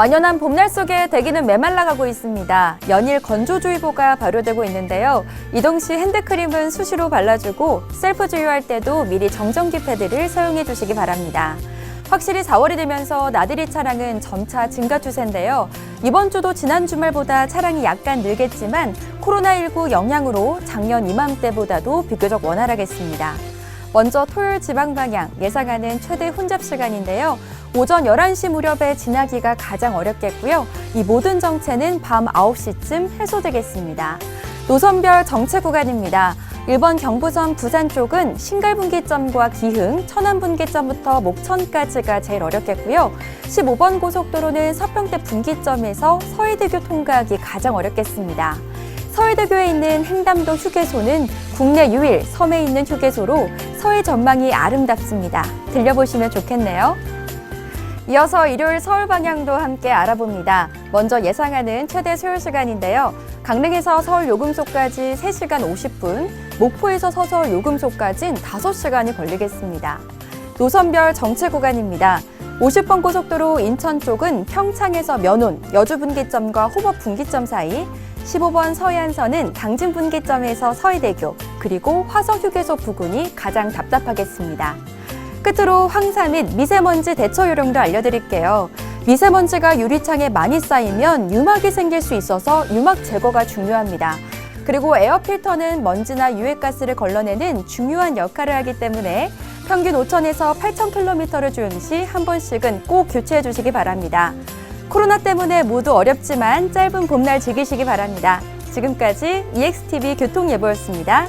완연한 봄날 속에 대기는 메말라가고 있습니다. 연일 건조주의보가 발효되고 있는데요. 이동 시 핸드크림은 수시로 발라주고 셀프 주유할 때도 미리 정전기 패드를 사용해 주시기 바랍니다. 확실히 4월이 되면서 나들이 차량은 점차 증가 추세인데요. 이번 주도 지난 주말보다 차량이 약간 늘겠지만 코로나19 영향으로 작년 이맘때보다도 비교적 원활하겠습니다. 먼저 토요일 지방 방향 예상하는 최대 혼잡 시간인데요. 오전 11시 무렵에 지나기가 가장 어렵겠고요. 이 모든 정체는 밤 9시쯤 해소되겠습니다. 노선별 정체 구간입니다. 1번 경부선 부산 쪽은 신갈분기점과 기흥, 천안분기점부터 목천까지가 제일 어렵겠고요. 15번 고속도로는 서평대 분기점에서 서해대교 통과하기 가장 어렵겠습니다. 서해대교에 있는 횡담도 휴게소는 국내 유일 섬에 있는 휴게소로 서해 전망이 아름답습니다. 들려보시면 좋겠네요. 이어서 일요일 서울 방향도 함께 알아봅니다. 먼저 예상하는 최대 소요 시간인데요. 강릉에서 서울 요금소까지 3시간 50분, 목포에서 서서울 요금소까지는 5시간이 걸리겠습니다. 노선별 정체 구간입니다. 50번 고속도로 인천 쪽은 평창에서 면온, 여주 분기점과 호법 분기점 사이, 15번 서해안선은 당진 분기점에서 서해대교, 그리고 화성 휴게소 부근이 가장 답답하겠습니다. 끝으로 황사 및 미세먼지 대처 요령도 알려드릴게요. 미세먼지가 유리창에 많이 쌓이면 유막이 생길 수 있어서 유막 제거가 중요합니다. 그리고 에어 필터는 먼지나 유해가스를 걸러내는 중요한 역할을 하기 때문에 평균 5천에서 8천 킬로미터를 주행 시 한 번씩은 꼭 교체해 주시기 바랍니다. 코로나 때문에 모두 어렵지만 짧은 봄날 즐기시기 바랍니다. 지금까지 EXTV 교통예보였습니다.